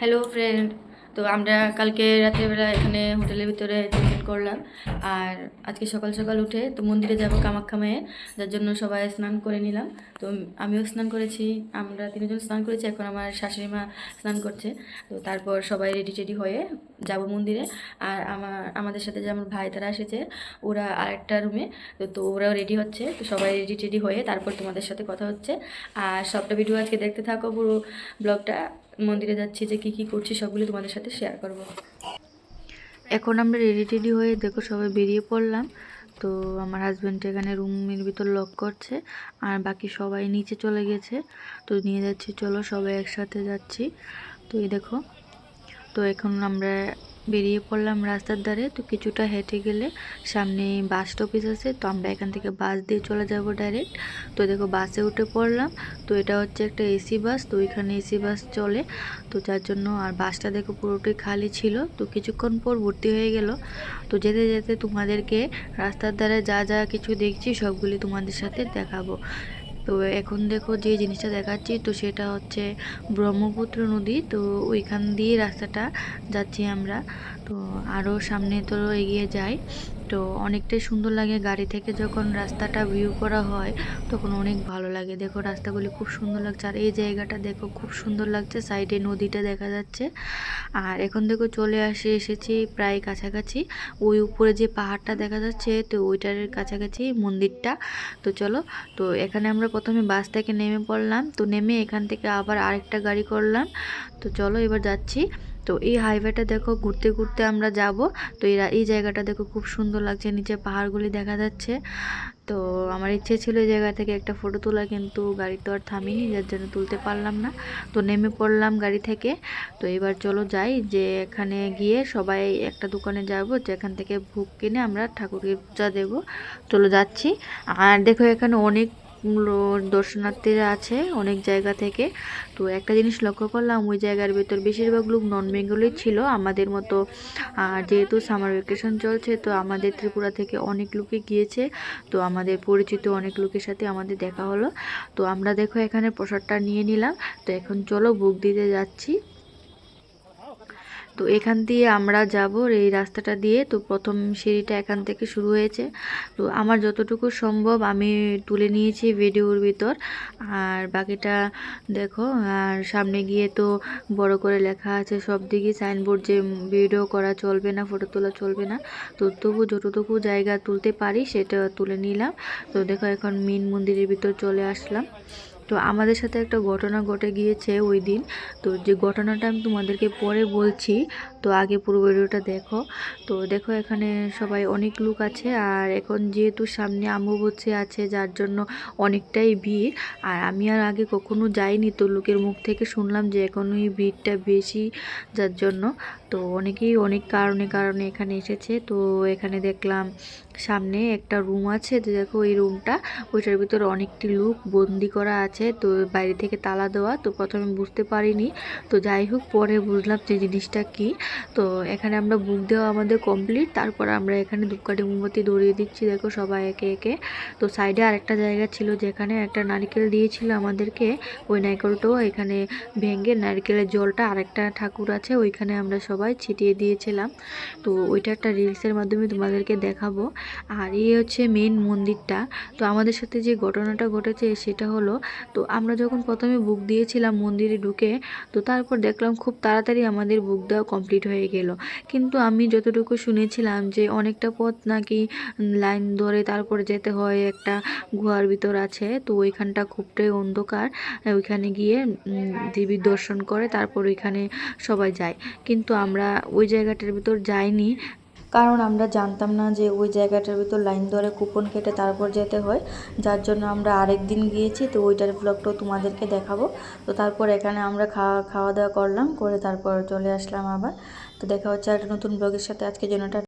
Hello friend তো আমরা কালকে রাত্রেবেলা এখানে হোটেলের ভিতরে টিফিন করলাম। আর আজকে সকাল সকাল উঠে তো মন্দিরে যাব কামাখ্যা মায়ে যার জন্য সবাই স্নান করে নিলাম। তো আমিও স্নান করেছি, আমরা তিনজন স্নান করেছি, এখন আমার শাশুড়ি মা স্নান করছে। তো তারপর সবাই রেডি টেডি হয়ে যাব মন্দিরে। আর আমার আমাদের সাথে যে আমার ভাই তারা এসেছে, ওরা আরেকটা রুমে তো তো ওরাও রেডি হচ্ছে। তো সবাই রেডি টেডি হয়ে তারপর তোমাদের সাথে কথা হচ্ছে। আর সবটা ভিডিও আজকে দেখতে থাকো পুরো ব্লগটা মন্দিরে যাচ্ছি যে কি কি করছি, সবগুলো তোমাদের সাথে শেয়ার করব। এখন আমরা রেডি টেডি হয়ে দেখো সবাই বেরিয়ে পড়লাম। তো আমার হাজব্যান্ড এখানে রুমের ভিতর লক করছে, আর বাকি সবাই নিচে চলে গেছে। তো নিয়ে যাচ্ছি, চলো সবাই একসাথে যাচ্ছি। তো এই দেখো, তো এখন আমরা বেরিয়ে পড়লাম রাস্তার ধারে। তো কিছুটা হেঁটে গেলে সামনে বাস স্টপেজ আছে। তো আমরা এখান থেকে বাস দিয়ে চলে যাব ডাইরেক্ট তো দেখো বাসে উঠে পড়লাম। তো এটা হচ্ছে একটা এসি বাস তো এখানে এসি বাস চলে। তো যার জন্য আর বাসটা দেখো পুরোটাই খালি ছিল। তো কিছুক্ষণ পর ভর্তি হয়ে গেল। তো যেতে যেতে তোমাদেরকে রাস্তার ধারে যা যা কিছু দেখছি সবগুলি তোমাদের সাথে দেখাবো। তো এখন দেখো যে জিনিসটা দেখাচ্ছি, তো সেটা হচ্ছে ব্রহ্মপুত্র নদী। তো ওইখান দিয়ে রাস্তাটা যাচ্ছি আমরা। তো আরও সামনে তো এগিয়ে যাই। তো অনেকটাই সুন্দর লাগে গাড়ি থেকে যখন রাস্তাটা ভিউ করা হয়, তখন অনেক ভালো লাগে। দেখো রাস্তাগুলি খুব সুন্দর লাগছে। আর এই জায়গাটা দেখো খুব সুন্দর লাগছে। সাইডে নদীটা দেখা যাচ্ছে। আর এখন দেখো চলে আসে, এসেছি প্রায় কাছাকাছি। ওই উপরে যে পাহাড়টা দেখা যাচ্ছে, তো ওইটার কাছাকাছি মন্দিরটা। তো চলো, তো এখানে আমরা প্রথমে বাস থেকে নেমে পড়লাম। তো নেমে এখান থেকে আবার আরেকটা গাড়ি করলাম। তো চলো এবার যাচ্ছি। তো এই হাইওয়েটা দেখো, ঘুরতে ঘুরতে আমরা যাব। তো এরা, এই জায়গাটা দেখো খুব সুন্দর লাগছে, নিচে পাহাড়গুলি দেখা যাচ্ছে। তো আমার ইচ্ছে ছিল এই জায়গা থেকে একটা ফটো তোলা, কিন্তু গাড়ি তো আর থামিনি, যার জন্য তুলতে পারলাম না। তো নেমে পড়লাম গাড়ি থেকে। তো এবার চলো যাই, যে এখানে গিয়ে সবাই একটা দোকানে যাব, যেখান থেকে ভোগ কিনে আমরা ঠাকুরকে পূজা দেব। চলো যাচ্ছি। আর দেখো এখানে অনেক দর্শনার্থীরা আছে অনেক জায়গা থেকে। তো একটা জিনিস লক্ষ্য করলাম, ওই জায়গার ভেতর বেশিরভাগ লোক নন বেঙ্গলি ছিল। আমাদের মতো যেহেতু সামার ভ্যাকেশন চলছে, তো আমাদের ত্রিপুরা থেকে অনেক লোকে গিয়েছে। তো আমাদের পরিচিত অনেক লোকের সাথে আমাদের দেখা হলো। তো আমরা দেখো এখানে প্রসাদটা নিয়ে নিলাম। তো এখন চলো বুক দিতে যাচ্ছি। তো এখান দিয়ে আমরা যাব এই রাস্তাটা দিয়ে। তো প্রথম সিঁড়িটা এখান থেকে শুরু হয়েছে। তো আমার যতটুকু সম্ভব আমি তুলে নিয়েছি ভিডিওর ভিতর। আর বাকিটা দেখো, আর সামনে গিয়ে তো বড় করে লেখা আছে সব দিকে সাইনবোর্ড যে ভিডিও করা চলবে না, ফটো তোলা চলবে না। তো তবু যতটুকু জায়গা তুলতে পারি সেটা তুলে নিলাম। তো দেখো এখন মেন মন্দিরের ভিতর চলে আসলাম। তো আমাদের সাথে একটা ঘটনা ঘটে গিয়েছে ওই দিন। তো যে ঘটনাটা আমি তোমাদেরকে পরে বলছি তো আগে পুরো ভিডিওটা দেখো। তো দেখো এখানে সবাই অনেক লোক আছে আর এখন যেহেতু সামনে অমাবস্যা আছে, যার জন্য অনেকটাই ভিড়। আর আমি আর আগে কখনো যাইনি তো লোকের মুখ থেকে শুনলাম যে এখন ওই ভিড়টা বেশি, যার জন্য। তো অনেকেই অনেক কারণে কারণে এখানে এসেছে। তো এখানে দেখলাম সামনে একটা রুম আছে তো দেখো এই রুমটা। ওইটার ভিতরে অনেকটি লোক বন্দি করা আছে, তো বাইরে থেকে তালা দেওয়া। তো প্রথমে বুঝতে পারিনি। তো যাই হোক, পরে বুঝলাম যে জিনিসটা কি। তো এখানে আমরা বুক দেওয়া আমাদের কমপ্লিট তারপর আমরা এখানে ধূপকাঠি মোমবাতি ধরিয়ে দিচ্ছি, দেখো সবাই একে একে। তো সাইডে আরেকটা জায়গা ছিল যেখানে একটা নারকেল দিয়েছিল আমাদেরকে, ওই নারকেলটাও এখানে ভেঙে নারকেলের জলটা আরেকটা ঠাকুর আছে, ওইখানে আমরা সবাই ছিটিয়ে দিয়েছিলাম। তো ওইটা একটা রিলসের মাধ্যমে তোমাদেরকে দেখাবো। আর এই হচ্ছে মেন মন্দিরটা। তো আমাদের সাথে যে ঘটনাটা ঘটেছে সেটা হলো, তো আমরা যখন প্রথমে বুক দিয়েছিলাম মন্দিরে ঢুকে, তো তারপর দেখলাম খুব তাড়াতাড়ি আমাদের বুক দেওয়া কমপ্লিট হয়ে গেল। কিন্তু আমি যতটুকু শুনেছিলাম যে অনেকটা পথ নাকি লাইন ধরে তারপর যেতে হয় একটা গুহার ভিতর আছে। তো ওইখানটা খুবটাই অন্ধকার। ওইখানে গিয়ে দেবীর দর্শন করে তারপর ওইখানে সবাই যায়। কিন্তু আমরা ওই জায়গাটার ভিতর যাইনি। কারণ আমরা জানতাম না যে ওই জায়গাটার ভিতর লাইন ধরে কুপন কেটে তারপর যেতে হয়। যার জন্য আমরা আরেক দিন গিয়েছি, তো ওইটার ব্লগটাও তোমাদেরকে দেখাবো। তো তারপর এখানে আমরা খাওয়া খাওয়া দাওয়া করলাম, করে তারপর চলে আসলাম আবার। তো দেখা হচ্ছে একটা নতুন ব্লগের সাথে। আজকে জন্য